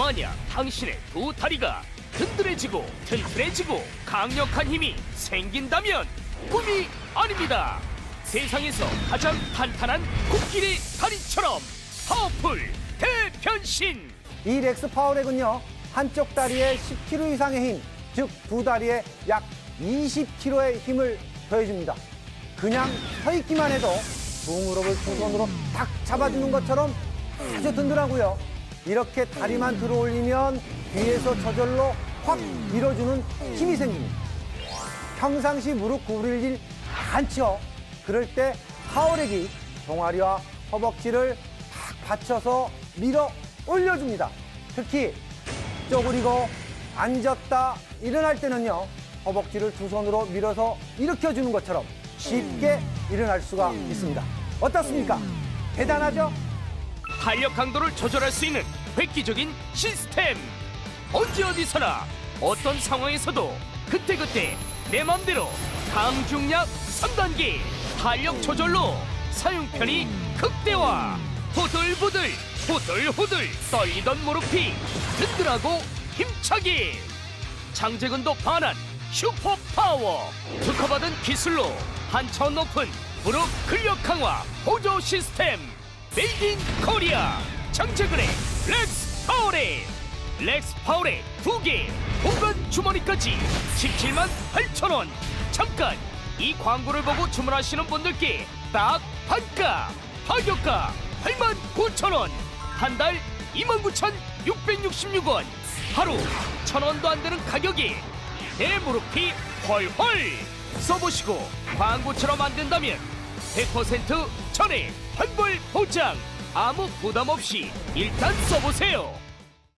만약 당신의 두 다리가 든든해지고 튼튼해지고 강력한 힘이 생긴다면 꿈이 아닙니다. 세상에서 가장 탄탄한 코끼리 다리처럼 파워풀 대변신. 이 렉스 파워렉은요 한쪽 다리에 10kg 이상의 힘, 즉 두 다리에 약 20kg의 힘을 더해줍니다. 그냥 서 있기만 해도 두 무릎을 두 손으로 탁 잡아주는 것처럼 아주 든든하고요. 이렇게 다리만 들어 올리면 뒤에서 저절로 확 밀어주는 힘이 생깁니다. 평상시 무릎 구부릴 일 많죠. 그럴 때 파워렉이 종아리와 허벅지를 탁 받쳐서 밀어 올려줍니다. 특히 쪼그리고 앉았다 일어날 때는요. 허벅지를 두 손으로 밀어서 일으켜주는 것처럼 쉽게 일어날 수가 있습니다. 어떻습니까? 대단하죠? 탄력 강도를 조절할 수 있는 획기적인 시스템. 언제 어디서나 어떤 상황에서도 그때그때 내 맘대로 강중약 3단계 탄력 조절로 사용편이 극대화. 후들부들 후들후들 떨리던 무릎이 든든하고 힘차게 장재근도 반한 슈퍼 파워 특허받은 기술로 한 차원 높은 무릎 근력 강화 보조 시스템 메이드 인 코리아. 장재근의 렉스 파워레 렉스 파워레 두개 공간 주머니까지 17만 8천 원. 잠깐 이 광고를 보고 주문하시는 분들께 딱 반가 파격가 8만 9천 원. 한 달 29,666원. 하루 천 원도 안 되는 가격에 내 무릎이 헐헐. 써보시고 광고처럼 안 된다면 100% 전액 환불 보장 아무 부담 없이 일단 써보세요.